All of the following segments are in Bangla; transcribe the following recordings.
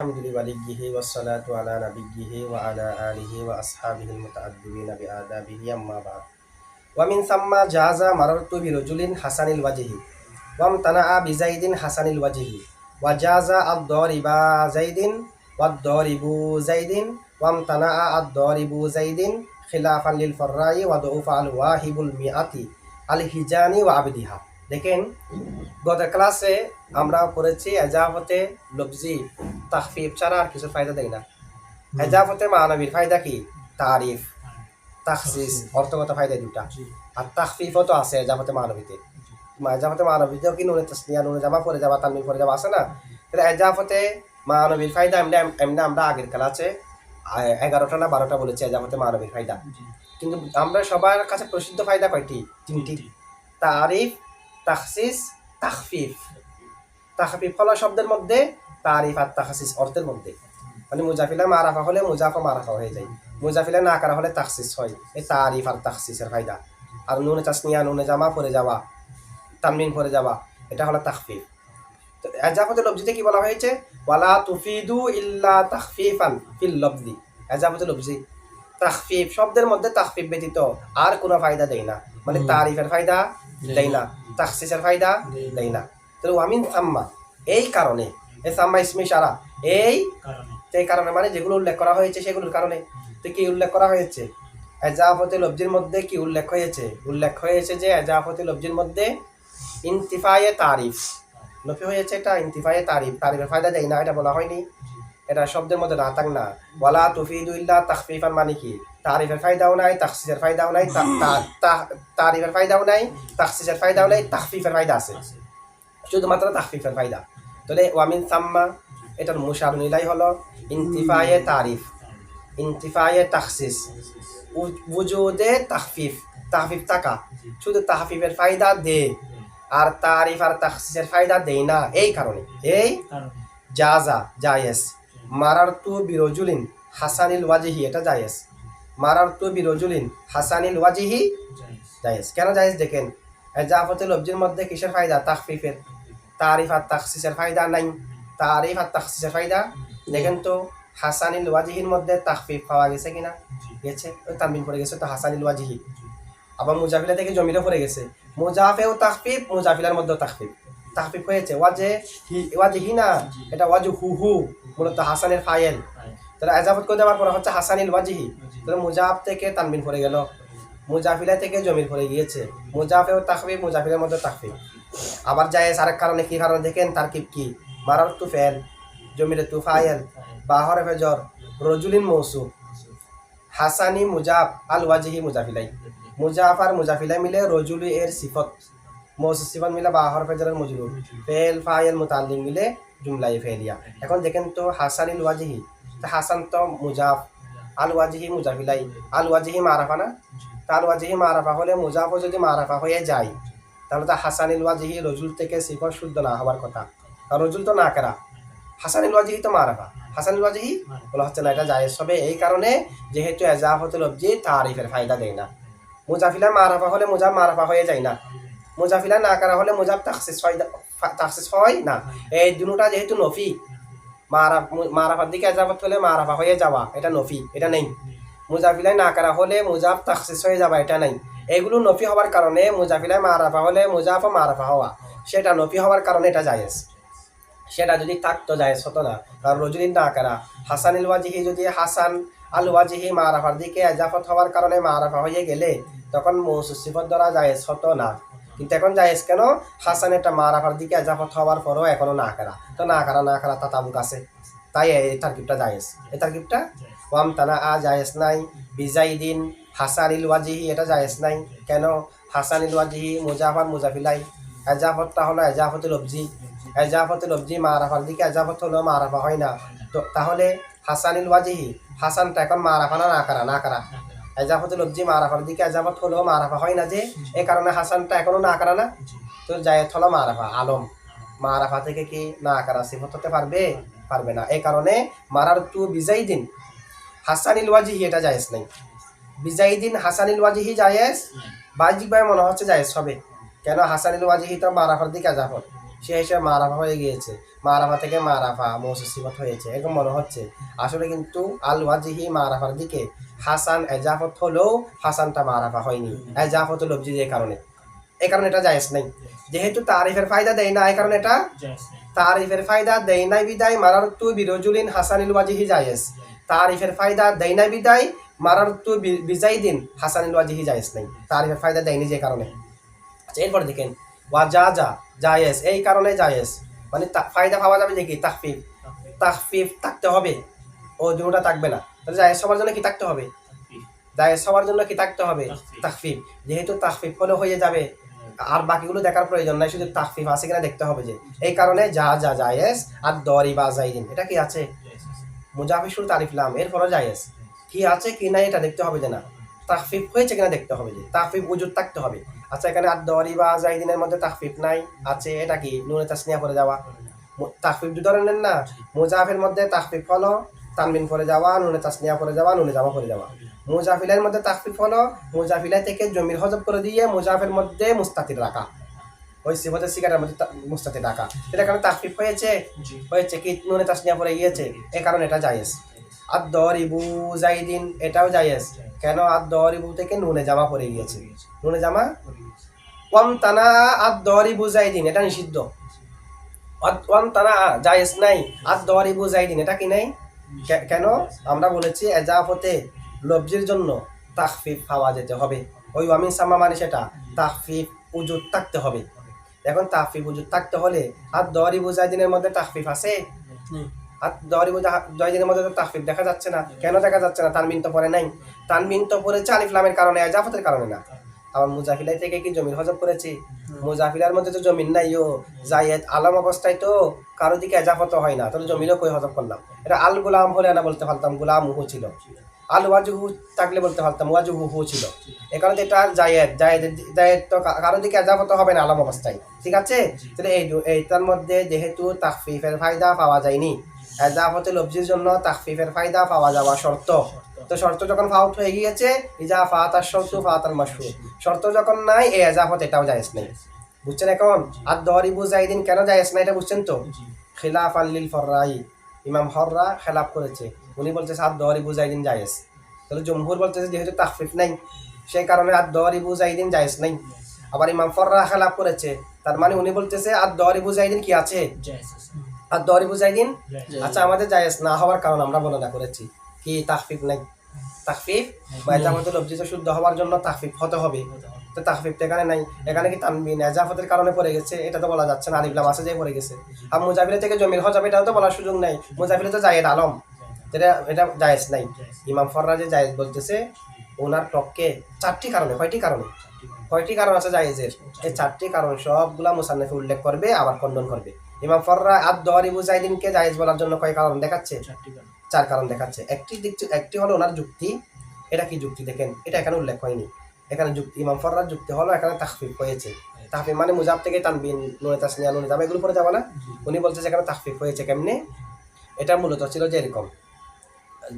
الحمد لوليه والصلاة على نبيه وعلى آله وأصحابه المتأدبين بآدابه أما بعد ومن ثم جاز مررت برجل حسن الوجه وامتنع بزيد حسن الوجه وجاز الضارب زيد والضارب زيد وامتنع الضارب زيد خلافا للفراء وضعف الواهب المئة الهجاني وعبدها দেখেন গত ক্লাসে আমরা পড়েছি এজাফতে লবজি তাহফিফ ছাড়া আর কিছু ফায়দা দেয় না এজাফতে মানবীর ফায়দা কি তারিফ তাখসিস অর্থগত ফায়দা দুটা আর তাহফিফও তো আছে এজাফতে মানবীতে এজাফতে মানবীতেও কি নুনে তসনিয়া নুনে জামা পরে যাবা তানবির পরে যাবা আছে না তাহলে এজাফতে মানবীর ফায়দা এমনি এমনি আমরা আগের ক্লাসে এগারোটা না বারোটা বলেছি এজাফতে মানবীর ফায়দা কিন্তু আমরা সবার কাছে প্রসিদ্ধ ফায়দা কয়টি তিনটি তারিফ তাখসিস তাখফিফ তাখফিফ ফলা শব্দের মধ্যে তারিফ আর তাখসিস অর্থের মধ্যে। মানে মুজাফিলা মারাফা হলে মুজাফা মারাফা হয়ে যায়। মুজাফিলা না করা হলে তাখসিস হয়। এই তারিফ আর তাখসিসের ফায়দা। আর নুনে তাসনিয়া নুনে জামা পরে যাওয়া তানমিন পরে যাওয়া এটা হলো তাখফিফ। তো এজাফতে লব্জিতে কি বলা হয়েছে? ওয়ালা তুফিদু ইল্লা তাখফিফান ফিল লব্জি। এজাফতে লব্জি। তাখফিফ শব্দের মধ্যে তাখফিফ ব্যতীত আর কোনো ফায়দা দেয় না। মানে তারিফের ফায়দা দেয় না। তাখসিসের ফায়দা দেয় না। তাহলে ওয়ামিন সাম্মা এই কারণে এই সাম্মা ইসমি সারা এই এই কারণে মানে যেগুলো উল্লেখ করা হয়েছে সেগুলোর কারণে। তো কি উল্লেখ করা হয়েছে? এজাফতে লব্জির মধ্যে কি উল্লেখ হয়েছে? উল্লেখ হয়েছে যে এজাফতে লব্জির মধ্যে ইন্তিফায়ে তারিফ। নফি হয়েছে এটা ইন্তিফায়ে তারিফ। তারিফের ফায়দা দেয় না এটা বলা হয়নি। এটা শব্দের মধ্যে না থাক না। ওয়ালা তুফিদু ইল্লা মানে কি? তারিফের ফায়দাও নাই তাখসিসের ফায়দাও নাই তারিফের ফায়দাও নাই তাখসিসের ফায়দাও নাই তাখফিফের ফায়দা আছে। শুধুমাত্র তাখফিফের ফায়দা। তাহলে ওয়ামিন সাম্মা এটার মুশার নিলাই হলো, ইন্তিফায়ে তারিফ, ইন্তিফায়ে তাখসিস উজুদে তাহফিফ তাহফিফ থাকা, শুধু তাহফিফের ফায়দা দে, আর তারিফ আর তাখসিসের ফায়দা দেয় না, এই কারণে, এই জাজা জায়েস মারার তু বিরজুলিন হাসানিল ওয়াজিহি, এটা জায়েস মারার তু বিরজুলিন হাসানিল ওয়াজিহি জায়েজ, কেন জায়েজ দেখেন? এজাফতে লব্জির মধ্যে কিসের ফায়দা? তাখফিফের। তারিফ আর তাখসিসের ফায়দা নাই তারিফ আর তাখসিসের ফায়দা দেখেন তো হাসানিল ওয়াজিহির মধ্যে তাখফিফ পাওয়া গেছে কিনা গেছে ওই তানবিন পড়ে গেছে তো হাসানিল ওয়াজিহি আবার মুজাফিলা থেকে জমিরও পড়ে গেছে মুজাফেও তাখফিফ মুজাফিলার মধ্যেও তাখফিফ তাহফিফ হয়েছে ওয়াজে হি ওয়াজে হি না এটা ওয়াজু হু হু মূলত হাসানের ফায়েল. তাহলে এজাফত করে দেওয়ার পর হচ্ছে হাসানিল ওয়াজিহি। তাহলে মুজাফ থেকে তানবিন পড়ে গেল। মুজাফিলা থেকে জমির পড়ে গিয়েছে। মুজাফেও তাকফিফ মুজাফিলের মধ্যে তাকফিফ আবার যায় আরেক কারণে কি কারণে দেখেন, তার কি মারার তু ফেল জমিরে তু ফায়েল বাহরে ফেজর, রজুলিন মৌসু হাসানি মুজাফ আল ওয়াজিহি মুজাফিলাই। মুজাফ আর মুজাফিলাই মিলে রজুলি এর সিফত মৌসু সিফত মিলে বাহর ফেজরের মজরু ফেল ফায়েল মুতাল্লিম মিলে জুমলাই ফেলিয়া এখন দেখেন তো হাসানিল ওয়াজিহি হাসান তো মুজাফ আল ওয়াজিহি মুজাফিলাই আল ওয়াজিহি মারাফা না? তার ওয়াজিহি মারাফা হলে মুজাফও যদি মারাফা হয়ে যায় তাহলে তো হাসানিল ওয়াজিহি রজুল থেকে সিফত শুদ্ধ না হওয়ার কথা। আর রজুল তো না করা? হাসানিল ওয়াজিহি তো মারাফা হাসানিল ওয়াজিহি বলা হচ্ছে না, এটা জায়েজ। হবে এই কারণে যেহেতু এজাফতুল লব্জি তারিফের ফায়দা দেয় না। মুজাফিলা মারাফা হলে মুজাফ মারাফা হয়ে যায় না। মুজাফিলা না করা হলে মুজাফ তাকসিস হয় তাকসিস হয় না। এই দুটা যেহেতু নফি। মারা মারাফার দিকে এজাফত হলে মারাফা হয়ে যাওয়া, এটা নফি, এটা নেই। মুজাফিলাই না করা হলে মুজাফ তাকসিস হয়ে যাওয়া, এটা নাই। এগুলো নফি হওয়ার কারণে মুজাফিলাই মারাফা হলে মুজাফ মারাফা হওয়া, সেটা নফি হওয়ার কারণে এটা জায়েজ। সেটা যদি থাকতো জায়েজ হতো না। কারণ রজুলিন না করা হাসান ইল ওয়াজিহি যদি হাসান আল ওয়াজিহি মারাফার দিকে এজাফত হওয়ার কারণে মারাফা হয়ে গেলে, তখন মৌসুসিফত দ্বারা জায়েজ হতো না। কিন্তু এখন জায়েজ কেন? হাসান এটা মারাফার দিকে এজাফত হওয়ার পরও এখনও না করা। তো না করা না করা তা তাবুক আছে। তাই এই তারকিবটা জায়েজ। এই তারকিবটা ওয়াম তানা আ জায়েজ নাই। বিজাইদিন হাসানিল ওয়াজিহি এটা জায়েজ নাই, কেন? হাসানিল ওয়াজিহি মুজাফার মুজাফিলাই এজাফতটা হলো এজাফতে লবজি। এজাফতে লবজি মারাফার দিকে এজাফত হলো মারাফা হয় না। তো তাহলে হাসানিল ওয়াজিহি হাসানটা এখন মারাফা না না করা না করা। এজাফতে লবজি মারাফার দিকে এজাফত হলো মারাফা হয় না যে এই কারণে হাসানটা এখনও না করা না। তো জায়েজ হলো মারাফা, আলম। মারাফা থেকে কি না করা সিফত হতে পারবে? পারবে না। এই কারণে মারার তু বিজাই দিন হাসানিল ওয়াজিহি এটা জায়েজ নাই। বিজাই দিন হাসানিল ওয়াজিহি জায়েজ? বাহ্যিকভাবে মনে হচ্ছে জায়েজ হবে। কেন হাসানিল ওয়াজিহি তো মারাফার দিকে এজাফত সে হিসেবে মারাফা হয়ে গিয়েছে। মারাফা থেকে মারাফা মৌসুসিবত হয়েছে এরকম মনে হচ্ছে। আসলে কিন্তু আল ওয়াজিহি মারাফার দিকে হাসান এজাফত হলেও হাসানটা মারাফা হয়নি। এজাফত লব্জি এই কারণে। এই কারণে এটা জায়েজ নেই। যেহেতু তারিফের ফায়দা দেয় না এই কারণে এটা তারিফের ফায়দা দেয় নাই বিদায় মারার তু বিরজুলিন হাসানিল ওয়াজিহি জায়েজ। তারিফের ফায়দা দেয় নাই বিদায় মারার তু বিজাইদিন হাসানিল ওয়াজিহি জায়েজ নেই। তারিফের ফায়দা দেয়নি যে কারণে। আচ্ছা এরপর দেখেন ওয়া যা যা জায়েজ এই কারণে জায়েজ। মানে তা- ফায়দা পাওয়া যাবে যে কি? তাকফিফ। তাকফিফ থাকতে হবে। ও দুটা থাকবে না। তাহলে জায়েজ সবার জন্য কি থাকতে হবে? জায়েজ সবার জন্য কি থাকতে হবে? তাকফিফ। তাকফিফ। যেহেতু তাকফিফ হলে হয়ে যাবে। আর বাকিগুলো দেখার প্রয়োজন নাই শুধু তাকফিফ আছে কিনা দেখতে হবে যে। এই কারণে যা যা জায়েজ আর দরি বা জাইদিন। এটা কি আছে? মুজাফিসুর তারিফলাম এরপরও জায়েজ। কি আছে কি নাই এটা দেখতে হবে যে না। তাকফিফ হয়েছে কিনা দেখতে হবে যে। তাকফিফ উজুদ থাকতে হবে। আচ্ছা এখানে আর দরি বা জাইদিনের মধ্যে তাকফিফ নাই আছে এটা কি? নুনে তাসনিয়া করে যাওয়া। তাকফিফ দু ধরনের না। মুজাফের মধ্যে তাকফিফ হলো তানবিন করে যাওয়া নুনে তাসনিয়া করে যাওয়া নুনে জামা করে যাওয়া। মুজাফিলের মধ্যে তাকফিফ হলো মুজাফিলা থেকে জমির হজব করে দিয়ে মুজাফের মধ্যে মুস্তাতির রাখা। ওই সিফতের সিগারের মধ্যে মুস্তাতির রাখা। এটা কারণে তাকফিফ হয়েছে? হয়েছে কি? নুনে তাসনিয়া পরে গিয়েছে। এ কারণে এটা জায়েজ। আর দরিবু জাইদিন এটাও জায়েজ কেন আর দরিবু থেকে নুনে জামা পরে গিয়েছে? নুনে জামা? ওয়াম তানা আর দরিবু জাইদিন এটা নিষিদ্ধ। ওয়াম তানা জায়েজ নাই আর দরিবু জাইদিন এটা কি নাই? কেন? আমরা বলেছি, এজাফতে লব্জির জন্য তাকফিফ পাওয়া যেতে হবে। ওই ওয়ামিন সামা মানে সেটা তাকফিফ উজুদ থাকতে হবে। এখন তাকফিফ উজুদ থাকতে হলে আর দরিবু জাইদিনের মধ্যে তাকফিফ আছে? আর দরিবু জয়দিনের মধ্যে তো দেখা যাচ্ছে না। কেন দেখা যাচ্ছে না? তানবিন তো পরে নাই। তানবিন তো পড়েছে আলিফলামের কারণে, এজাফতের কারণে না। আবার মুজাফিলাই থেকে কি জমির হজব করেছি? মুজাফিলার মধ্যে তো জমিন নাই ও। জায়েদ আলম অবস্থায় তো কারও দিকে এজাফত হয় না। তাহলে জমিরও কই হজব করলাম? এটা আল গুলাম হলে না বলতে পারতাম, গুলাম ছিল। আল ওয়াজুহু থাকলে বলতে পারতাম ওয়াজুহু হু ছিল এ কারণে এটা জায়েদ জায়েদ জায়েদ তো কারও দিকে এজাফত হবে না আলম অবস্থায় ঠিক আছে? তাহলে এই এইটার মধ্যে যেহেতু তাকফিফের ফায়দা পাওয়া যায়নি এজাফতে লব্জির জন্য তাকফিফের ফায়দা পাওয়া যাওয়া শর্ত। তো শর্ত যখন ফাউট হয়ে গিয়েছে ইজা ফাতার শর্ত ফাতার মাসরু শর্ত যখন নাই এই এজাফত এটাও জায়েজ নেই। বুঝছেন এখন? আর দরিবু জাইদিন কেন জায়েজ না এটা বুঝছেন তো? খিলাফ আল্লিল ফররাই। ইমাম হররা খেলাফ করেছে। উনি বলতেছে আর দরিবু জাইদিন জায়েজ তাহলে জমহুর বলতেছে যেহেতু তাকফিফ নাই সেই কারণে আর দরিবু জাইদিন জায়েজ নাই। আবার ইমাম ফররা খেলাফ করেছে তার মানে উনি বলতেছে আর দরিবু জাইদিন কি আছে? আর দরিবু জাইদিন আচ্ছা আমাদের জায়েজ না হওয়ার কারণ আমরা বর্ণনা করেছি। কি তাকফিফ নাই? তাকফিফ বা এজাফতের লব্জিত শুদ্ধ হওয়ার জন্য তাকফিফ হতে হবে। তো তাকফিফ এখানে নাই। এখানে কি তানবিন এজাফতের কারণে পড়ে গেছে? এটা তো বলা যাচ্ছে না। আলিফলাম আছে যে পড়ে গেছে। আর মুজাফিলে থেকে জমির হজাব এটাও তো বলার সুযোগ নাই। মুজাফিলে তো জায়েদ আলম। এটা এটা জায়েজ নাই। ইমাম ফররা যে জায়েজ বলতেছে ওনার পক্ষে চারটি কারণে কয়টি কারণে? কয়টি কারণ আছে জায়েজের? এই চারটি কারণ সবগুলা মুসান্নফে উল্লেখ করবে আবার খণ্ডন করবে। ইমাম ফররা আর দরিবু জাইদিনকে জায়েজ বলার জন্য কয় কারণ দেখাচ্ছে? চার কারণ দেখাচ্ছে। একটি দিক একটি হলো ওনার যুক্তি। এটা কি যুক্তি দেখেন? এটা এখানে উল্লেখ হয়নি। এখানে যুক্তি ইমাম ফররার যুক্তি হলো এখানে তাকফিফ হয়েছে। তাহফিফ মানে মুজাব থেকে তানবিন নুনে তাসনিয়া নুনে যাবে এগুলো পরে যাব না? উনি বলতেছে এখানে তাকফিফ হয়েছে কেমনে? এটা মূলত ছিল যে এরকম।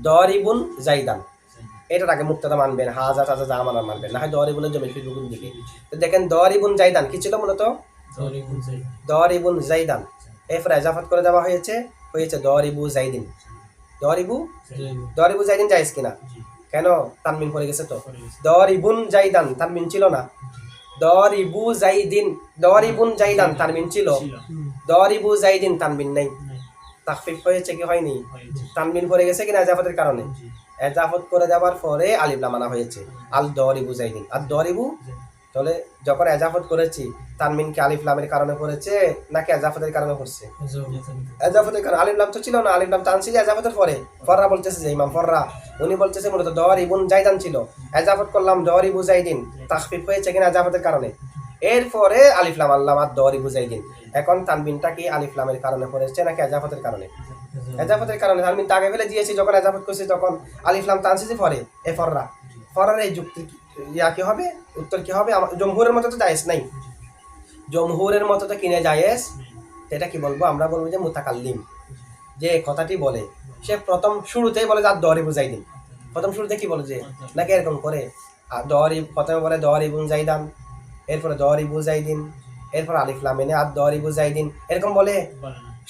দরিবুন জাইদান। এটার আগে মুক্তাদা মানবেন হাজা টাজা যা মানার মানবেন না। হয় দরিবুনের জমি ফিরবুকুন দিকে? তো দেখেন দরিবুন জাইদান কি ছিল মূলত? দরিবুন জাইদান। এরপরে এজাফত করে দেওয়া হয়েছে হয়েছে দরিবু জাইদিন। দরিবু? দরিবু জাইদিন জায়েজ কিনা? কেন? তানমিন পড়ে গেছে তো। দরিবুন জাইদান তানমিন ছিল না? দরিবু জাইদিন দরিবুন জাইদান তানমিন ছিল? দরিবু জাইদিন তানমিন নেই। তাকফিফ হয়েছে কি হয়নি? তানমিন পড়ে গেছে কিনা এজাফতের কারণে? এজাফত করে দেওয়ার পরে আলিফ লামানা হয়েছে। আল দরিবু জাইদিন আর দরিবু? তাহলে যখন এজাফত করেছি তানমিন কি আলিফ লামের কারণে পড়েছে নাকি এজাফতের কারণে পড়ছে? এজাফতের কারণে। আলিফ লাম তো ছিল না আলিফ লাম টানছিল এজাফতের পরে। ফররা বলতেছে যে ইমাম ফররা। উনি বলতেছে মূলত দর ইবুন জাইদান ছিল এজাফত করলাম দর ইবু জাইদিন তাকফিফ হয়েছে কিনা এজাফতের কারণে? এরপরে আলিফলাম আল্লাহ দর ইবু জাইদিন এখন তানবিনটা কি আলিফ লামের কারণে পড়েছে নাকি এজাফতের কারণে? এজাফতের কারণে তানবিন তাকে ফেলে দিয়েছি, যখন এজাফত করছি তখন আলিফ লাম টানছি যে পরে এ ফররা। ফরার এই যুক্তি ইয়া কি হবে? উত্তর কি হবে? জমহুরের মতো তো জায়েজ নাই। জমহুরের মতো তো কিনে জায়েজ? এটা কি বলব? আমরা বলব যে মুতাকাল্লিম। যে কথাটি বলে, সে প্রথম শুরুতেই বলে যে আর দরি বুঝাই দিন। প্রথম শুরুতে কি বলে যে, নাকি এরকম করে? দরি প্রথমে বলে দরি বুঝাই দান। এরপরে দরি বুঝাই দিন এরপর আলিফলাম এনে আর দরি বুঝাই দিন এরকম বলে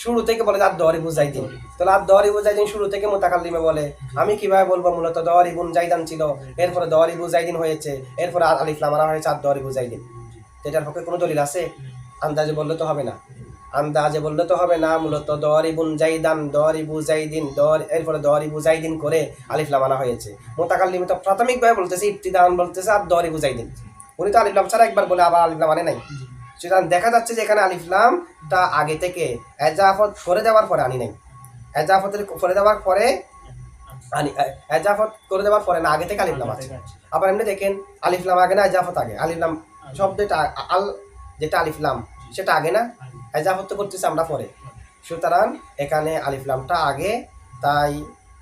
শুরু থেকে বলে আর দরি বুঝাই দিন তাহলে আর দরি বুঝাই দিন শুরু থেকে মোতাকাল্লিমে বলে। আমি কীভাবে বলব? মূলত দরি বুন জাইদান ছিল। এরপরে দরি বুঝাই দিন হয়েছে। এরপর আর আলিফলাম আনা হয়েছে আর দরি বুঝাই দিন এটার পক্ষে কোনো দলিল আছে? আন্দাজে বললে তো হবে না। আন্দাজে বললে তো হবে না। মূলত দরি বুন জাইদান দরি বুজাইদিন দর এরপরে দরি বুজাইদিন করে আলিফলাম আনা হয়েছে। মোতাকাল্লিমে তো প্রাথমিকভাবে বলতেছে ইফতিদান বলতেছে আর দরি বুজাইদিন। উনি তো আলিফলাম ছাড়া একবার বলে আবার আলিফলাম আনে নাই। সুতরাং দেখা যাচ্ছে যে এখানে আলিফলাম তা আগে থেকে এজাফত করে দেওয়ার পরে আনি নাই। এজাফতের করে দেওয়ার পরে আনি এজাফত করে দেওয়ার পরে না আগে থেকে আলিফলাম আছে। আবার এমনি দেখেন আলিফলাম আগে না এজাফত আগে। আলিফলাম শব্দটা আল যেটা আলিফলাম সেটা আগে না? এজাফত তো করতেছি আমরা পরে। সুতরাং এখানে আলিফলামটা আগে তাই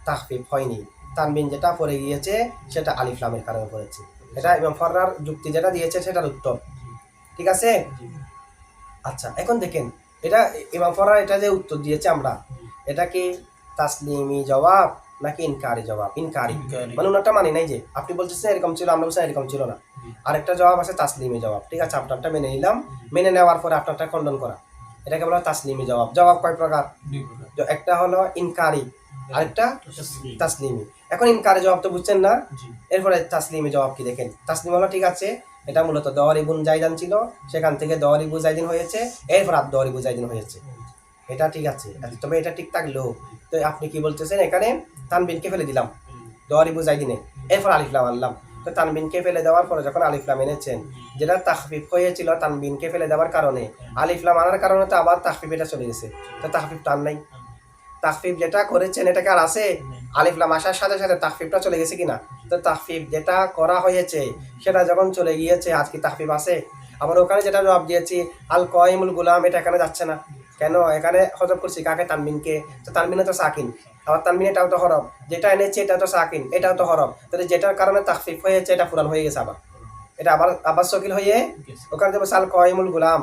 তাহফিফ হয়নি। তানবিন যেটা পড়ে গিয়েছে সেটা আলিফলামের কারণে পড়েছে। এটা এবং ফররার যুক্তি যেটা দিয়েছে সেটার উত্তর। ঠিক আছে? আচ্ছা এখন দেখেন এটা ইমাম ফররার এটা যে উত্তর দিয়েছে আমরা এটা কি তাসলিমি জবাব নাকি ইনকারি জবাব? ইনকারি। মানে ওনারটা মানি নাই যে আপনি বলতেছেন এরকম ছিল আমরা বলছেন এরকম ছিল না। আরেকটা জবাব আছে তাসলিমি জবাব। ঠিক আছে আপনারটা মেনে নিলাম। মেনে নেওয়ার পরে আপনারটা খণ্ডন করা। এটাকে বলা হয় তাসলিমি জবাব। জবাব কয় প্রকার? একটা হলো ইনকারি আরেকটা? তাসলিমি। এখন ইনকারি জবাব তো বুঝছেন না? এরপরে তাসলিমি জবাব কি দেখেন? তাসলিম হলো ঠিক আছে। এটা মূলত দওয়ারি বুন জাইদান ছিল। সেখান থেকে দওয়ারি বুজাইদিন হয়েছে। এরপর আর দওয়ারি বুজাইদিন হয়েছে। এটা ঠিক আছে। তবে এটা ঠিক থাকলেও তো আপনি কি বলতেছেন? এখানে তানবিনকে ফেলে দিলাম। দওয়ারি বুঝাই দিনে এরপর আলিফলাম আনলাম। তো তানবিনকে ফেলে দেওয়ার পরে যখন আলিফলাম এনেছেন যেটা তাহফিফ হয়েছিল তানবিনকে ফেলে দেওয়ার কারণে আলিফলাম আনার কারণে তো আবার তাহফিফ এটা চলে গেছে। তো তাহফিফ টান নাই। তাহফিফ যেটা করেছেন এটা কি আর আছে? আলিফলাম আসার সাথে সাথে তাহফিফটা চলে গেছে কিনা? তো তাহফিফ যেটা করা হয়েছে সেটা যখন চলে গিয়েছে আজকে তাহফিফ আছে? আবার ওখানে যেটা জবাব দিয়েছি আল কয়েমুল গুলাম এটা এখানে যাচ্ছে না। কেন? এখানে হজব করছি কাকে? তানবিনকে তো তানবিনে তো সাকিন। আবার তানবিন এটাও তো হরব যেটা এনেছি এটাও তো সাকিন এটাও তো হরব তাহলে যেটার কারণে তাহফিফ হয়েছে এটা পুরান হয়ে গেছে আবার। এটা আবার আবার শকিল হয়ে ওখানে দেবো আল কয়েমুল গুলাম।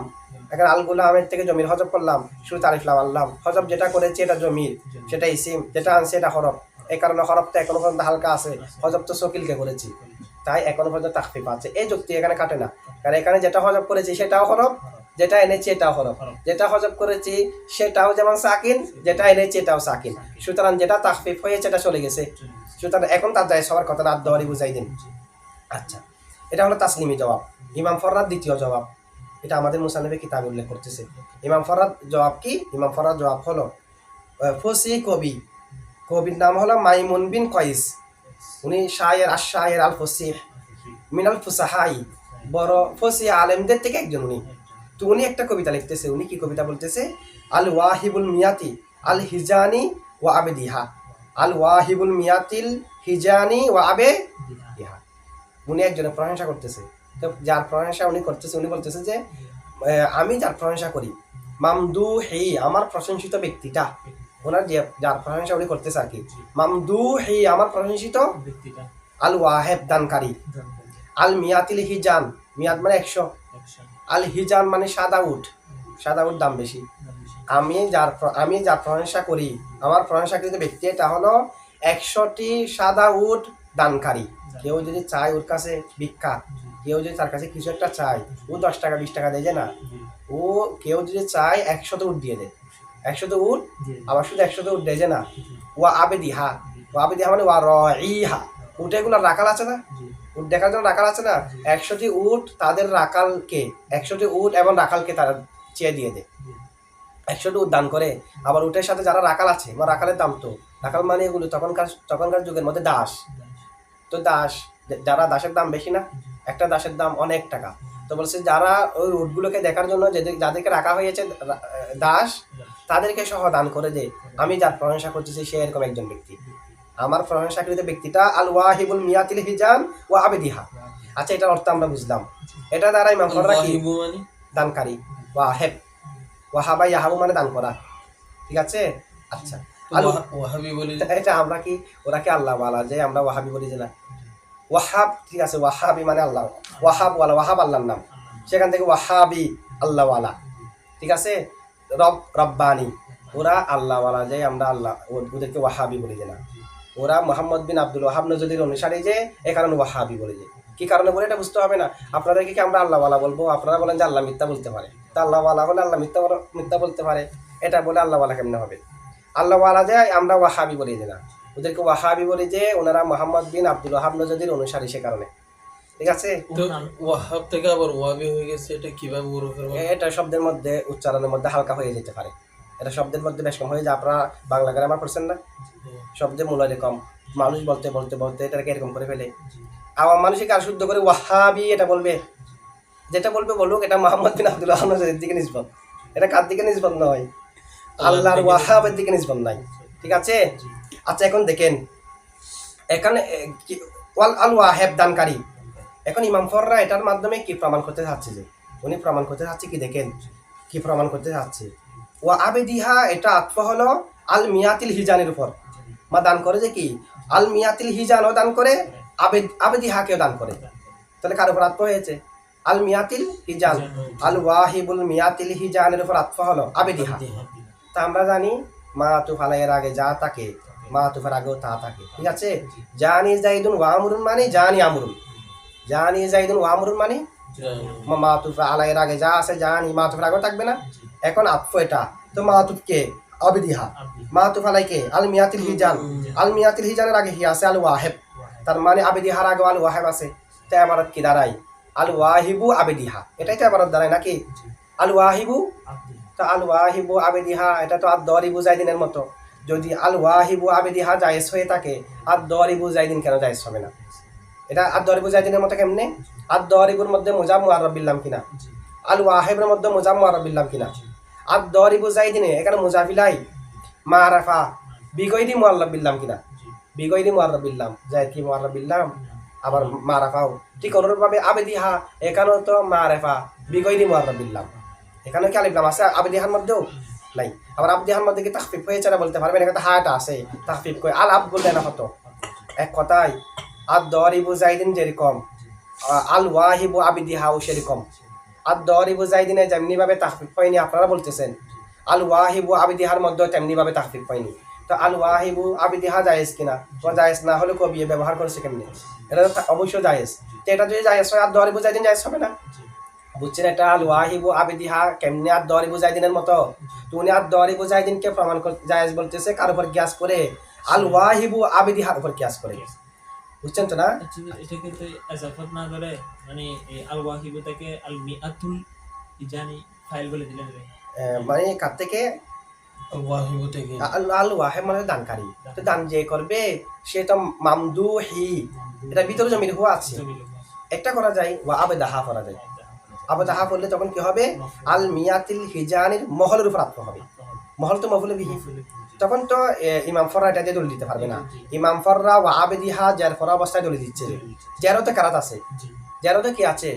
এখানে আল গুলামের থেকে জমির হজব করলাম শুরু তারিফলাম আল্লাহ হজব যেটা করেছে এটা জমির সেটা ইসিম যেটা আনছে এটা হরফ। এই কারণে হরফটা এখনও পর্যন্ত হালকা আছে। হজব তো শকিলকে করেছি। তাই এখনও পর্যন্ত তাকফিফ আছে। এই যুক্তি এখানে কাটে না। কারণ এখানে যেটা হজব করেছি সেটাও হরফ যেটা এনেছি এটাও হরফ। যেটা হজব করেছি সেটাও যেমন সাকিন যেটা এনেছি এটাও সাকিন। সুতরাং যেটা তাকফিফ হয়েছে সেটা চলে গেছে। সুতরাং এখন তার যায় সবার কথা রাত দেওয়ারই বুঝাই দিন। আচ্ছা। এটা হলো তাসলিমি জবাব। ইমাম ফররাদ দ্বিতীয় জবাব। এটা আমাদের মুসানবী কিতাব উল্লেখ করতেছে। ইমাম ফররাদ জবাব কি? ইমাম ফররাদ জবাব হলো ফসি কবি। কবির নাম হলো মাইমুন বিন কয়েস উনি শায়ের আর শায়ের আল ফসিহ মিনাল ফুসাহাই। বড় ফসি আলেমদের থেকে একজন উনি। তো উনি একটা কবিতা লিখতেছে। উনি কি কবিতা বলতেছে? আল ওয়াহিবুল মিয়াতি আল হিজানি ও আবে দিহা আল ওয়াহিবুল মিয়াতিল হিজানি ও আবে উনি একজনের প্রশংসা করতেছে। তো যার প্রশংসা উনি করতেছে উনি বলতেছে যে আমি যার প্রশংসা করি মামদু হেই আমার প্রশংসিত ব্যক্তিটা। ওনার যে যার প্রশংসা উনি করতেছে আর কি মামদু হেই আমার প্রশংসিত ব্যক্তিটা। আল ওয়াহেব দানকারী। আল মিয়াতিল হিজান মিয়াদ মানে একশো। আল হিজান মানে সাদা উট। সাদা উট দাম বেশি। আমি যার আমি যার প্রশংসা করি আমার প্রশংসাকৃত ব্যক্তি এটা হলো একশোটি সাদা উট দানকারী। কেউ যদি চায় ওর কাছে ভিক্ষা কেউ যদি তার কাছে কিছু একটা চায় ও দশ টাকা বিশ টাকা দেয় না। ও কেউ যদি চায় একশত উট দিয়ে দেয়। একশত উট? আবার শুধু একশত উট দেয় না। ও আবেদি হা ও আবেদি হা মানে ওয়া র ইহা উটেগুলো রাখাল আছে না? উট দেখার জন্য রাখাল আছে না? একশোটি উট তাদের রাখালকে একশোটি উট এবং রাখালকে তারা চেয়ে দিয়ে দেয়। একশোটি উট দান করে। আবার উটের সাথে যারা রাখাল আছে বা রাখালের দাম তো। রাখাল মানে এগুলো তখনকার তখনকার যুগের মধ্যে দাস। তো দাস যারা দাসের দাম বেশি না একটা দাসের দাম অনেক টাকা। তো বলছে যারা ওই উটগুলোকে দেখার জন্য যাদেরকে রাখা হয়েছে দাস তাদেরকে সহ দান করে দে। আমি যার প্রশংসা করতেছি সে এরকম একজন ব্যক্তি। আমার প্রশংসাকৃত ব্যক্তিটা আল ওয়াহিবুল মিয়াতিল হিজান ও আবেদিহা। আচ্ছা এটার অর্থ আমরা বুঝলাম। এটা দ্বারা ইমাম কি? মানে? দানকারী। ওয়াহেব। ওয়াহাবা ইয়াহাবু মানে দান করা। ঠিক আছে? আচ্ছা। ওয়াহাবি বলে এটা- আমরা কি ওরা কি আল্লাহ ওয়ালা যে আমরা ওয়াহাবি বলি যে না? ওয়াহাব ঠিক আছে ওয়াহাবি মানে আল্লাহ। ওয়াহাব ওয়ালা ওয়াহাব আল্লাহর নাম। সেখান থেকে ওয়াহাবি আল্লাহ ওয়ালা। ঠিক আছে? রব রব্বানি। ওরা আল্লাহ ওয়ালা যে আমরা আল্লাহ ওদেরকে ওয়াহাবি বলি যে না। ওরা মোহাম্মদ বিন আব্দুল ওয়াহাব নজরুলের অনুসারী যে এ কারণে ওয়াহাবি বলে যে। কি কারণে বলে এটা বুঝতে হবে না। আপনাদেরকে কি আমরা আল্লাহওয়ালা বলব? আপনারা বলেন যে আল্লাহ মিথ্যা বলতে পারে। তা আল্লাহওয়ালা বলে আল্লাহ মিথ্যা মিথ্যা বলতে পারে। এটা বলে আল্লাহওয়ালা কেমনে হবে? আল্লাহওয়ালা যে আমরা ওয়াহাবি বলি যে না। ওদেরকে ওয়াহাবি বলি যে ওনারা মোহাম্মদ বিন আব্দুল ওয়াহাব নজদির অনুসারী সে কারণে। ঠিক আছে? ওয়াহাব থেকে আবার ওয়াবি হয়ে গেছে এটা কীভাবে এটা শব্দের মধ্যে উচ্চারণের মধ্যে হালকা হয়ে যেতে পারে। এটা শব্দের মধ্যে বেশ কম হয়ে যায়। আপনারা বাংলা গ্রামার পড়ছেন না? শব্দের মূল কম। মানুষ বলতে বলতে বলতে এটাকে এরকম করে ফেলে। আবার মানুষকে আর শুদ্ধ করে ওয়াহাবি এটা বলবে। যেটা বলবে বলুক এটা মোহাম্মদ বিন আব্দুল্লাহ নজরের দিকে নিসবত এটা কার দিকে নিসবত নয়? আল্লাহর ওয়াহাবের দিকে নিসবত নাই। ঠিক আছে? আচ্ছা এখন দেখেন। এখানে ওয়াল আল ওয়াহেব দানকারী। এখন ইমাম ফররা এটার মাধ্যমে কি প্রমাণ করতে চাচ্ছে যে? উনি প্রমাণ করতে চাচ্ছে কি দেখেন? কি প্রমাণ করতে চাচ্ছে? ও আবেদিহা এটা আত্ম হলো আল মিয়াতিল হিজানের উপর। মা দান করে যে কি? আল মিয়াতিল হিজানও দান করে আবেদ আবেদিহাকেও দান করে। তাহলে কার উপর আত্ম হয়েছে? আল মিয়াতিল হিজান। আল ওয়াহিবুল মিয়াতিল হিজানের উপর আত্ম হলো আবেদিহা। তা আমরা জানি মা তুফালাইয়ের আগে যা থাকে মা তুফার আগেও তা থাকে ঠিক আছে? জানি জাইদুন ওয়ামরুন মানে জানি আমরুন। জানি জাইদুন ওয়ামরুন মানে মা- তুফা আলাইয়ের আগে যা আছে জানি মা তুফার আগেও থাকবে না? এখন আত্ম এটা। তো মা তুফকে অবিদিহা মা তুফালাইকে আল মিয়াতিল হিজান আল মিয়াতিল হিজানের আগে হি আছে আল ওয়াহেব। তার মানে আবেদিহার আগে আল ওয়াহেব আছে। তা এবারত কি দাঁড়ায়? আল ওয়াহিবু আবেদিহা। এটাই তো এবারত দাঁড়ায় নাকি? আল ওয়াহিবু তো আল ওয়াহিবু আবেদিহা, এটা তো আর দরিবু জাইদিনের মতো। যদি আল ওয়াহিবু আবেদিহা জায়েজ হয়ে থাকে আর দরিবু জাইদিন কেন জায়েজ হবে না? এটা আর দরিবু জাইদিনের মতো কেমনে? আর দরিবুর মধ্যে মোজা মুআররাবিল্লাম কিনা? আল ওয়াহিবের মধ্যে মোজা মুআররাবিল্লাম কিনা? আর দরিবু জাইদিনে এখানে মুজাফিলাই, মারাফা বিগৈদি মুআল্লাবিল্লাম কিনা? বিগৈদি মুআররাবিল্লাম জায়েদ কি মুআররাবিল্লাম আবার মারাফাও। ঠিক অনুরূপভাবে আবেদিহা, এখানেও তো মারেফা বিগৈদি মুআররাবিল্লাম এখানে কি আলিফলাম আছে? আবেদিহার মধ্যেও? নাই। আবার আবদিহার মধ্যে কি তাহফিফ হয়েছে না বলতে পারবেন? এখানে হাটা আছে। তাহফিফ করে আল আব বললে না হতো এক কথায় আর দরিবু জাইদিন যেরকম আল ওয়াহিবু আবিদিহাও সেরকম। আর দরিবু জাইদিনে যেমনি ভাবে তাহফিফ হয়নি, আপনারা বলতেছেন। আল ওয়াহিবু আবিদিহার মধ্যেও তেমনি ভাবে তাহফিফ হয়নি। তো আল ওয়াহিবু আবিদিহা জায়েজ কিনা? তো জায়েজ না হলে কবি ব্যবহার করেছে কেমনি? এটা অবশ্যই জায়েজ। তো এটা যদি জায়েজ হয় আর দরিবু জাইদিন জায়েজ হবে না? বুঝছেন এটা আল ওয়াহিবু আবিদিহা কেমনি আর দরি বুঝাই দিনের মতো? তো উনি আর দরি বুঝাই দিনকে প্রমাণ করতে জায়েজ বলতেছে কার উপর গ্যাস করে আল ওয়াহিবু আবিদিহার উপর গ্যাস করে বুঝছেন তো না? এটা কিন্তু এজাফত না ধরে মানে আল ওয়াহিবু থেকে আল মিআতুল ফাইল বলে দিলেন মানে কার থেকে? ওয়াহিবু থেকে। আল আল মানে দানকারী। তো দান যে করবে সে তো মামদুহি। এটা ভিতরে জমির হুয়া আছে। একটা করা যায় ওয়া আবেদাহা করা যায়। আবেদাহা করলে তখন কি হবে? আল মিয়াতিল হিজানির মহলের উপর আত্ম হবে। মহল তো মহলে বিহি তখন তো ইমাম ফররা এটা দিয়ে দলিল দিতে পারবে না। ইমাম ফররা ও আবেদিহা যার ফরা অবস্থায় দলিল দিচ্ছে। জেরোতে কারাত আছে। জেরোতে কি আছে?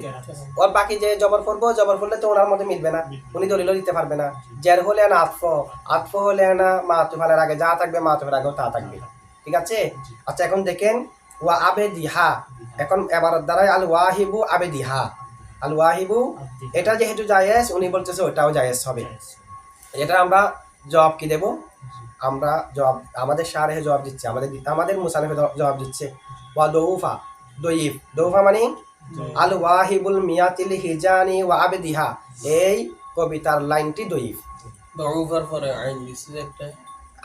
ওর বাকি যে জবর করব, জবর করলে তো ওনার মধ্যে মিলবে না। উনি দলিলও দিতে পারবে না। জের হলে না আতফ আতফ হলে না মা তুফানের আগে যা থাকবে, মা তুফার আগেও তা থাকবে। ঠিক আছে? আচ্ছা এখন দেখেন, ওয়া আবে দিহা এখন এবার দ্বারাই আল ওয়াহিবু আবে দিহা আল ওয়াহিবু এটা যেহেতু জায়েজ উনি বলতেছে ওটাও জায়েজ হবে। এটা আমরা জবাব কি দেব? আমরা জবাব আমাদের শারেহে জবাব দিচ্ছে আমাদের আমাদের মুসানিফে জবাব দিচ্ছে ওয়া দৌফা দইফ। দৌফা মানে আল ওয়াহিবুল মিয়াতিল হিজানি ওয়া আবেদিহা। এই কবিতার লাইনটি দইফ। দরুফার পরে আইন দিচ্ছে একটা।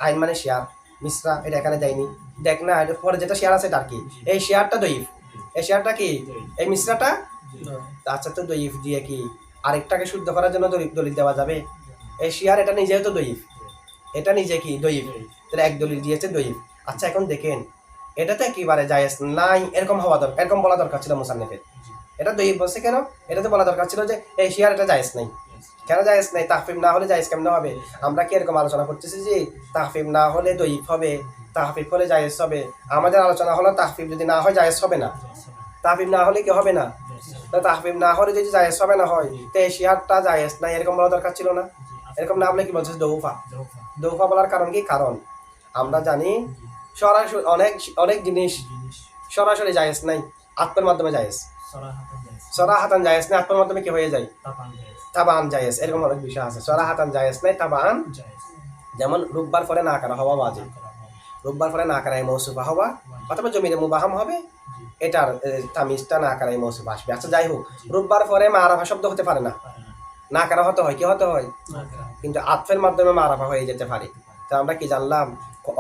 আইন মানে শেয়ার। মিশ্রা এটা এখানে দেয়নি। দেখ না পরে যেটা শেয়ার আছে তার কি। এই শেয়ারটা দইফ। এই শেয়ারটা কি? এই মিশ্রাটা। আচ্ছা তো দইফ দিয়ে কি আরেকটাকে শুদ্ধ করার জন্য দলিল দলিল দেওয়া যাবে? এই শেয়ার, এটা নিজেও তো দইফ। এটা নিজে কি? দইফ। তাহলে এক দলিল দিয়েছে দইফ। আচ্ছা এখন দেখেন, এটা তো একেবারে জায়েজ নাই, এরকম হওয়া দরকার এরকম বলা দরকার ছিল মুসান্নিফের। এটা দইফ বলছে কেন? এটা তো বলা দরকার ছিল যে, এই শেয়ার, এটা জায়েজ নাই। কেন জায়েজ নাই? তাহফিম না হলে জায়েজ কেমন হবে? আমরা কি এরকম আলোচনা করতেছি যে তাহফিম না হলে দইফ হবে, তাহফিফ হলে জায়েজ হবে? আমাদের আলোচনা হলো তাহফিম যদি না হয়, জায়েজ হবে না। তাহফিম না হলে কি হবে না? তাহফিম না হলে যদি জায়েজ হবে না হয়, তো এই শেয়ারটা নাই, এরকম বলা দরকার ছিল না? এরকম না বলে কি বলছিস? দৌফা। দৌফা বলার কারণ কি? কারণ আমরা জানি সরাসরি অনেক অনেক জিনিস সরাসরি জায়েজ নাই, আত্মের মাধ্যমে জায়েজ। সরা হাতান জায়েজ নাই, আত্মের মাধ্যমে কি হয়ে যায়? তাবান জায়েজ, এরকম অনেক বিষয় আছে। সরা হাতান জায়েজ নাই, তাবান যেমন রোববার পরে না করা হওয়া বাজে। রোববার ফলে না করায় মৌসুফা হওয়া, অথবা জমিরে মুবাহাম হবে এটার তামিজটা না কারাই মৌসুফ আসবে। আচ্ছা যাই হোক রোববার পরে মারাফা শব্দ হতে পারে না। না না কারা হতে হয় কি হতে হয়? কিন্তু আতফের মাধ্যমে মারাফা হয়ে যেতে পারে। তো আমরা কি জানলাম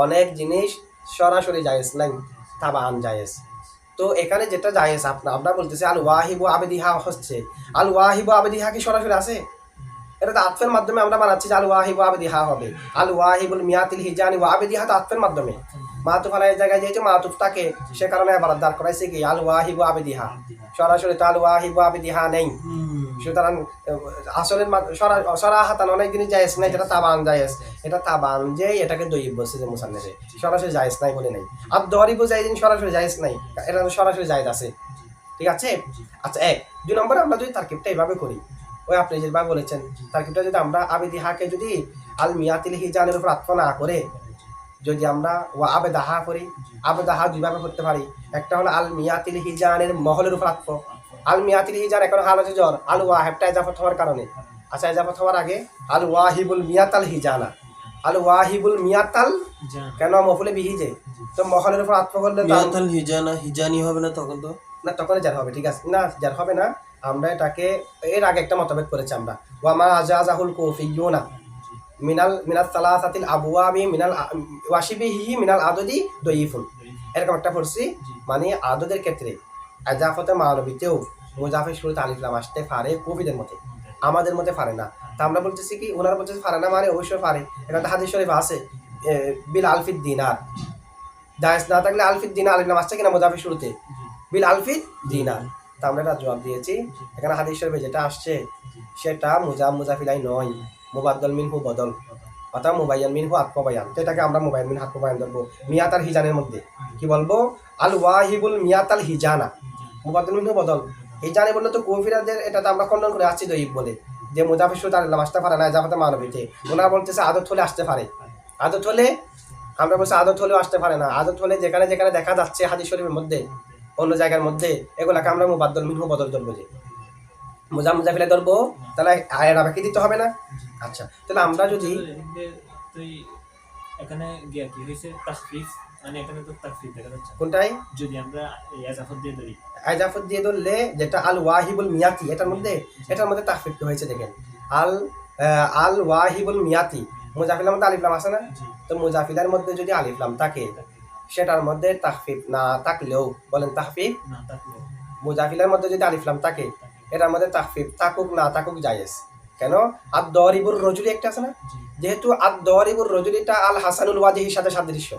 অনেক জিনিস সরাসরি জায়েজ নাই তাবান জায়েজ। তো এখানে যেটা জায়েজ আপনার আমরা বলতেছি আল ওয়াহিবু আবেদিহা হচ্ছে। আল ওয়াহিবু আবেদিহা কি সরাসরি আছে? এটা তো আতফের মাধ্যমে আমরা বানাচ্ছি যে আল ওয়াহিবু আবেদিহা হবে। আল ওয়াহিবুল মিয়াতিল হিজানি ওয়া আবেদিহা তো আতফের মাধ্যমে। মাতুফ আলাই জায়গায় যেহেতু মাতুফ থাকে সে কারণে আবার দাঁড় করাইছে কি আল ওয়াহিবু আবেদিহা। সরাসরি তো আল ওয়াহিবু আবেদিহা নেই। সুতরাং আসলের সরা- সরাহাতান অনেক জিনিস জায়েজ নাই যেটা তাবান জায়েজ এটা তাবান যে এটাকে দইব বলছে যে মুসান্নেরে সরাসরি জায়েজ নাই বলে নাই। আর দরিব জায়েজ সরাসরি জায়েজ নাই। এটা সরাসরি জায়েজ আছে। ঠিক আছে? আচ্ছা এক। দুই নম্বরে আমরা যদি তারকিবটা এইভাবে করি। ওই আপনি যেভাবে বলেছেন তারকিবটা যদি আমরা আবেদি হাকে যদি আল মিয়াতিল হিজানের উপর আত্ম না করে যদি আমরা ও আবেদাহা করি আবেদাহা দুইভাবে করতে পারি। একটা হলো আল মিয়াতিল হিজানের মহলের উপর আত্ম আল মিয়াতিল হিজান এখন হাল আছে জ্বর। আল ওয়াহেবটা এজাফত হওয়ার কারণে। আচ্ছা এজাফত হওয়ার আগে আল ওয়াহিবুল মিয়াতাল হিজানা। আল ওয়াহিবুল মিয়াতাল কেন মফুলে বিহিজে তো মহলের উপর আত্ম করলে মিয়াতাল হিজানা হিজানি হবে না তখন তো? না তখন যার হবে ঠিক আছে। না যার হবে না। আমরা এটাকে এর আগে একটা মতভেদ করেছি আমরা। ওয়ামা আজাজাহুল কুফিয়ুনা। মিনাল মিনাল সালাসাতিল আবওয়াবি মিনাল ওয়াশিবিহি মিনাল আদদি দয়িফুন। এরকম একটা পড়ছি মানে আদদের ক্ষেত্রে আজাফতে মানবীতেও মুজাফির শুরুতে আলিফলাম আসতে পারে কবিদের মতে আমাদের মতে পারে না। তা আমরা বলতেছি কি ওনারা বলতেছে পারে না মানে অবশ্যই পারে। এটা তো হাদিস শরীফ আছে বিল আলফিদ দিনার। জায়েজ না থাকলে আলফিদ দিনার আলিফলাম আসছে কিনা মুজাফির শুরুতে? বিল আলফিদ দিনার। তা আমরা এটা জবাব দিয়েছি। এখানে হাদিস শরীফে যেটা আসছে সেটা মুজা মুজাফিলাই নয়। মুবাদ্দল মিনহু বদল। অর্থাৎ মুবাইয়ান মিনহু আত্মবায়ান। তো এটাকে আমরা মোবাইল মিন, আত্মবায়ান ধরবো। মিয়াত হিজানের মধ্যে। কি বলব? আল ওয়াহিবুল মিয়াত আল হিজানা। মুবাদ্দল মিনহু বদল। হিজানে বললে তো কফিরাদের এটা তো আমরা খণ্ডন করে আসছি দইব বলে। যে মুজাফির তার আসতে পারে না জাফাতে মানবীতে। ওনারা বলতেছে আদত হলে আসতে পারে। আদত হলে? আমরা বলছি আদত হলেও আসতে পারে না। আদত হলে যেখানে যেখানে দেখা যাচ্ছে হাদিস শরীফের মধ্যে, অন্য জায়গার মধ্যে, এগুলাকে আমরা মুবাদ্দল মিনহু বদল ধরবো যে। মুজা মুজাফিলে ধরবো, তাহলে আয়ের আবাকি দিতে হবে না? আচ্ছা তাহলে আমরা যদি তুই এখানে গিয়া কি হয়েছে? তাকফিফ মানে এখানে তো তাকফিফ দেখা যাচ্ছে। কোনটাই? যদি আমরা ইয়াজাফত দিয়ে ধরি। আইজাফত দিয়ে ধরলে যেটা আল ওয়াহিবুল মিয়াতি এটার মধ্যে এটার মধ্যে তাকফিফ কি হয়েছে দেখেন? আল আল ওয়াহিবুল মিয়াতি। মুজাফিলার মধ্যে আলিফলাম আছে না? তো মুজাফিলার মধ্যে যদি আলিফলাম থাকে সেটার মধ্যে তাকফিফ না থাকলেও বলেন থাকলে মুজাফিলার মধ্যে যদি আলিফলাম থাকে এটার মধ্যে তাকফিফ থাকুক না থাকুক জায়েজ। কেন? আর দরিবুর রজুলি একটা আছে না? যেহেতু আর দরিবুর রজুলিটা আল হাসানুল ওয়াজিহির সাথে সাদৃশ্য।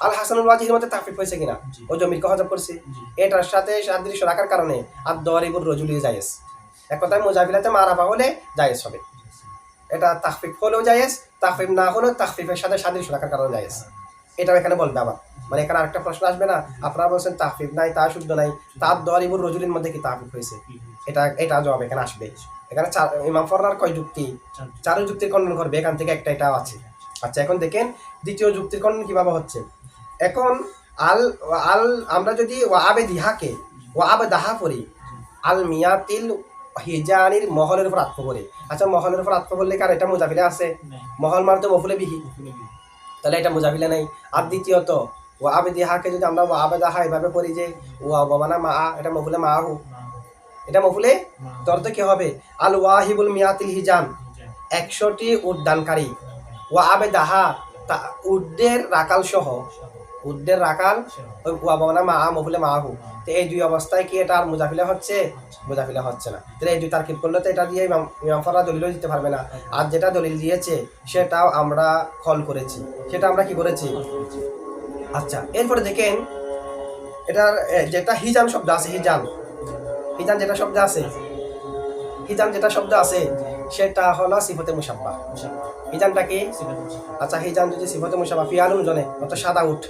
আল হাসানুল ওয়াজিহির মধ্যে তাকফিফ হয়েছে কিনা? ও জমির হজব করছে। এটার সাথে সাদৃশ্য রাখার কারণে আর দরিবুর রজুলি জায়েজ। এক কথায় মুজাফিলাতে মারাফা হলে জায়েজ হবে। এটা তাকফিফ হলেও জায়েজ তাকফিফ না হলেও তাকফিফের সাথে সাদৃশ্য রাখার কারণে জায়েজ। এটাও এখানে বলবে আবার। মানে এখানে আরেকটা প্রশ্ন আসবে না? আপনারা বলছেন তাকফিফ নাই তা শুদ্ধ নাই। তার দরিবুর রজুলির মধ্যে কি তাকফিফ হয়েছে? এটা এটা জবাব এখানে আসবে। এখানে চার ইমাম ফররার কয় যুক্তি? চারো যুক্তির খণ্ডন করবে এখান থেকে একটা এটাও আছে। আচ্ছা এখন দেখেন দ্বিতীয় যুক্তির খণ্ডন কীভাবে হচ্ছে? এখন আল আল আমরা যদি ও আবে দিহাকে ও আবে দাহা করি আল মিয়াতিল হিজানির মহলের উপর আত্ম করে আচ্ছা মহলের উপর আত্ম করলে কার এটা মুজাফিলে আছে? মহল মার তো মফুলে বিহি। তাহলে এটা মুজাফিলে নাই। আর দ্বিতীয়ত ও আবে দিহাকে যদি আমরা ও আবে দাহা এভাবে করি যে ও অবমানা মা এটা মফুলে মা আহু এটা মফুলে? তোর তো কি হবে। আল ওয়াহিবুল মিয়াতিল হিজাম। একশোটি উদ্যানকারী। ও আবে দাহা তা উদ্দের রাকাল সহ। উদ্দের রাকাল ওই ওয়াবানা মা মফুলে মা আহু তো এই দুই অবস্থায় কি এটা আর মুজাফিলা হচ্ছে? মুজাফিলা হচ্ছে না। তাহলে এই দুই তারকিব করলে তো এটা দিয়ে ইমাম ইমাম ফররা দলিলও দিতে পারবে না। আর যেটা দলিল দিয়েছে সেটাও আমরা খল করেছি। সেটা আমরা কি করেছি? আচ্ছা এরপরে দেখেন এটার যেটা হিজান শব্দ আছে হিজান হিজান যেটা শব্দ আছে হিজান যেটা শব্দ আছে সেটা হলো সিফতে মুসাব্বা হিজানটা কি? আচ্ছা হিজান যদি সিফতে মুসাব্বা ফিয়ালুন জনে অত সাদা উঠ।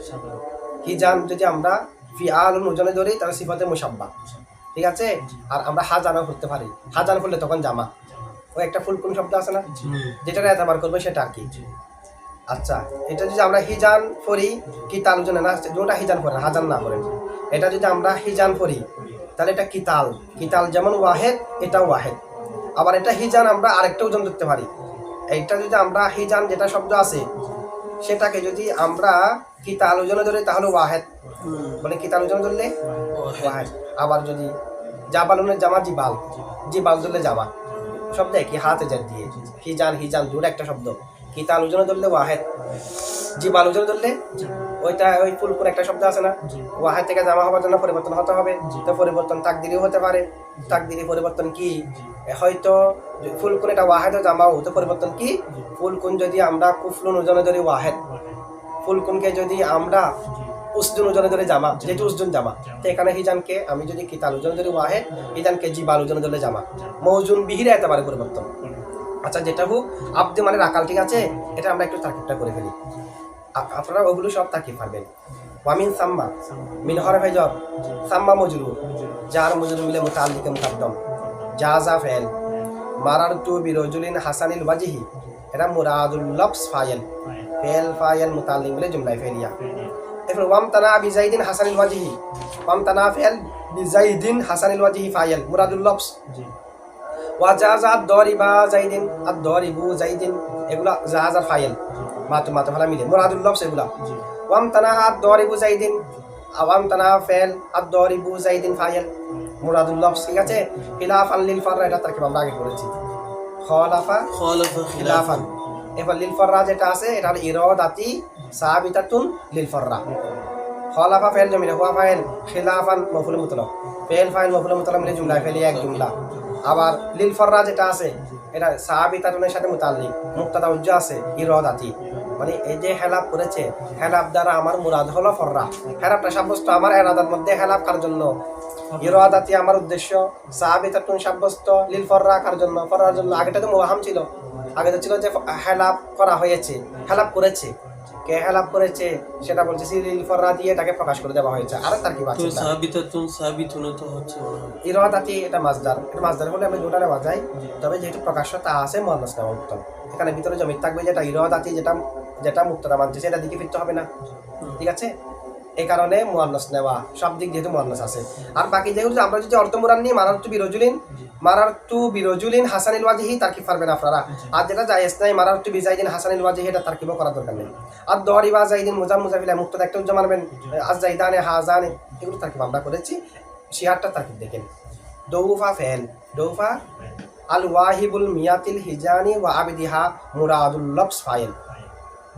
হিজান যদি আমরা ফিয়ালুন ওজনে ধরি তাহলে সিফতে মুসাব্বা ঠিক আছে? আর আমরা হাজানও করতে পারি। হাজান করলে তখন জামা। ও একটা ফুলকুন শব্দ আছে না? যেটা এতবার করবে সেটা আর কি। আচ্ছা এটা যদি আমরা হিজান পড়ি কি তাল ওজনে না? যোটা হিজান করেন হাজান না করেন এটা যদি আমরা হিজান পড়ি তাহলে এটা কিতাল। কিতাল যেমন ওয়াহেদ এটা ওয়াহেদ। আবার এটা হিজান আমরা আরেকটা ওজন ধরতে পারি। এইটা যদি আমরা হিজান যেটা শব্দ আছে সেটাকে যদি আমরা কিতা আলোচনা ধরি তাহলে ওয়াহেদ। মানে কিতা আলোচনা ধরলে ওয়াহেদ। আবার যদি জাবালুনের জামা জিবাল। জিবাল ধরলে জামা। শব্দ একই হাতে জাত দিয়ে। হিজান হিজান দূর একটা শব্দ। কিতা আলোচনা ধরলে ওয়াহেদ। জিবাল আলোচনা ধরলে ওইটা ওই ফুলকুন একটা শব্দ আছে না? জি। ওয়াহেদ থেকে জামা হওয়ার জন্য পরিবর্তন হতে হবে। তো পরিবর্তন তাকদিরিও হতে পারে। তাকদিরি পরিবর্তন কি? হয়তো ফুলকুন এটা ওয়াহেদ জামাও তো পরিবর্তন কি? ফুলকুন যদি আমরা কুফলুন ওজনে ধরি ওয়াহেদ। ফুলকুনকে যদি আমরা উসজুন ওজনে ধরে জামা যেহেতু উসজুন জামা। তো এখানে হিজানকে আমি যদি কিতাল ওজনে ধরি ওয়াহেদ হিজানকে জিবাল ওজনে ধরলে জামা। মৌজুন বিহিরে এত পারে পরিবর্তন। আচ্ছা যেটা হোক আব্দে মানে রাকাল ঠিক আছে? এটা আমরা একটু তাকিবটা করে ফেলি। আপনারা ওগুলো সব তাকিব পারবেন। ওয়ামিন সাম্মা মিন হরফে জর সাম্মা মজরুর যার মজরুর মিলে মুতাল্লিকে মুকাদ্দম। জাজা ফেল। মারার তু বিরজুলিন হাসানিল ওয়াজিহি। এটা মুরাদুল লফস ফাইল ফেল ফাইল মুতাল্লিক মিলে জুমলাই ফেলিয়া এরপর ওয়াম তানা বিজাইদিন হাসানিল ওয়াজিহি। ওয়াম তানা ফেল বিজাইদিন হাসানিল ওয়াজিহি ফাইল মুরাদুল লফস ওয়াজাজা দরিবা জাইদিন। আর দরিবু জাইদিন। এগুলা জাহাজার ফাইল মাতু মাতু ফালা মিলে। মুরাদুল লফস এগুলা। ওয়াম তানা আর দরিবু জাইদিন আওয়াম তানা ফেল আর দরিবু জাইদিন ফাইল মুরাদুল লফস ঠিক আছে? খিলাফান লিল ফাররা এটা তারকিব আমরা আগে করেছি খলাফা খলাফা খিলাফান। এবার লিল ফাররা যেটা আছে এটা হলো ইরাদাতি সাবিতাতুন লিল ফাররা। খলাফা ফেল জমিনে হুয়া ফাইল খিলাফান মফুল মুতলক ফেল ফাইল মফুল মুতলক মিলে জুমলা ফেলি এক জুমলা। আবার লিল ফররা যেটা আছে এটা সাহাবিতাটনের সাথে মুতাল্লিক। মুক্তাদা উজ্জা আছে ইরদাতি। মানে এই যে হেলাপ করেছে হেলাপ দ্বারা আমার মুরাদ হলো ফররা। হেলাপটা সাব্যস্ত আমার এরাদার মধ্যে হেলাপ কার জন্য? ইরদাতি আমার উদ্দেশ্য সাহাবিতাটুন সাব্যস্ত লিল ফররা কার জন্য? ফররার জন্য আগেটা তো মুহাম ছিল। আগে তো ছিল যে হেলাপ করা হয়েছে হেলাপ করেছে। কে হেলাপ করেছে? সেটা বলছে লিল ফররা দিয়ে তাকে প্রকাশ করে দেওয়া হয়েছে। আর তার কি বাচ্চা সাবিতাতুন সাবিতুন তো হচ্ছে। ইরাদাতি এটা মাসদার এটা মাসদার হলে আমি দুটা নেওয়া যায়। তবে যেহেতু প্রকাশ্য তা আছে নেওয়া উত্তম। এখানে ভিতরে জমি থাকবে যেটা ইরাদাতি যেটা যেটা মুক্তরা মানছে সেটা দিকে ফিরতে হবে না। ঠিক আছে? এই কারণে মুয়ান্নাস নেওয়া, সব দিক যেহেতু মুয়ান্নাস আছে। আর বাকি যেগুলো, আমরা যদি অর্থ মুরান নিই, মারার তু বিরজুলিন। মারার তু বিরজুলিন হাসানিল ওয়াজিহি তারকিব পারবেন আপনারা। আর যেটা জায়েজ নাই, মারার তু বিজাইদিন হাসানিল ওয়াজিহি, এটা তারকিবও করার দরকার নেই। আর দরিবা জাইদিন মুজাম মুজাফিলা মুক্ত একটা উজ্জা মারবেন আজ জাইদানে, হাজানে, এগুলো তারকিব আমরা করেছি। শিয়ারটা তারকিব দেখেন। দৌফা ফেল। দৌফা আল ওয়াহিবুল মিয়াতিল হিজানি ওয়া আবিদিহা মুরাদুল লফস ফাইল।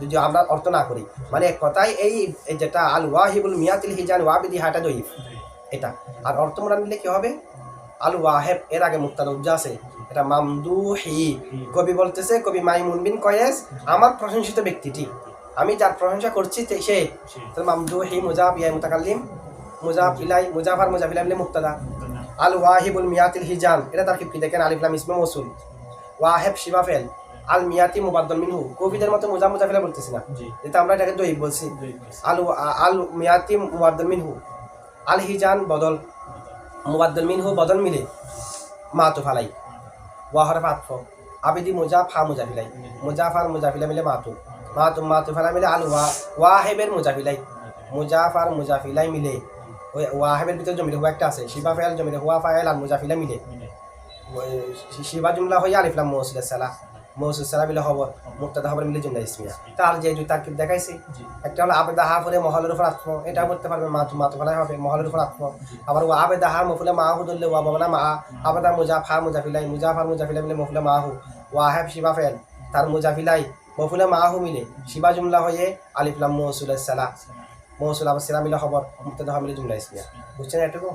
যদি আমরা অর্থ না করি। মানে কথায় এই যেটা আল ওয়াহিবুল মিয়াতিল হিজান ওয়াবিদিহা এটা জয়ীফ, এটা। আর অর্থ মোরান দিলে কি হবে? আল ওয়াহেব এর আগে মুক্তার উজ্জা আছে। এটা মামদুহি। কবি বলতেছে, কবি মাইমুন বিন কয়েস, আমার প্রশংসিত ব্যক্তিটি। আমি যার প্রশংসা করছি সে। তাহলে মামদুহি মুজাফ ইয়াই মুতাকাল্লিম। মুজাফ ইলাই মুজাফার মুজাফিলা মিলে মুক্তাদা। আল ওয়াহিবুল মিয়াতিল হিজান, এটা তার কি দেখেন আলিফলাম ইসমে মসুল ওয়াহেব শিবাফেল আল মিয়াতি মুবাদ্দল মিনহু। কবিদের মতো মুজা মুজাফিলা বলতেছি না। যেটা আমরা এটাকে দই বলছি। আল আল মিয়াতি মুবাদ্দল মিনহু। আল হিজান বদল। মুবাদ্দল মিনহু বদল মিলে মা তো ফালাই। ওয়াহর ফাতফ। আবিদি মুজাফ হা মুজাফিলাই। মুজাফার মুজাফিলা মিলে মাতু। মাতু মাতু ফালা মিলে আল ওয়া ওয়াহেবের মুজাফিলাই। মুজাফার মুজাফিলাই মিলে ওই ওয়াহেবের ভিতরে জমিলে হুয়া একটা আছে। শিবা ফায়াল জমিলে হুয়া ফায়াল আর মুজাফিলা মিলে। শিবা জুমলা হইয়া আলিফলাম মৌসুল সালা। মৌসুল সালা মিলে খবর মুক্তাদা খবর মিলে জুমলা ইসমিয়া তার যে দুই তারকিব দেখাইছি একটা হলো আবেদা হা ফলে মহলের উপর আত্ম এটা করতে পারবে মাতু মাতু ফলাই হবে মহলের উপর আত্ম। আবার ও আবেদা হা মফুলে মাহু ধরলে ওয়া বাবনা মা আবেদা মুজাফ হা মুজাফিলাই মুজাফার মুজাফিলাই মিলে মফুলে মাহু ওয়াহেব শিবা ফেল তার মুজাফিলাই মফুলে মাহু মিলে শিবা জুমলা হয়ে আলিফলাম মৌসুল সালা মৌসুল আবার সেরা মিলে খবর মুক্তাদা মিলে জুমলা ইসমিয়া বুঝছেন এটুকু?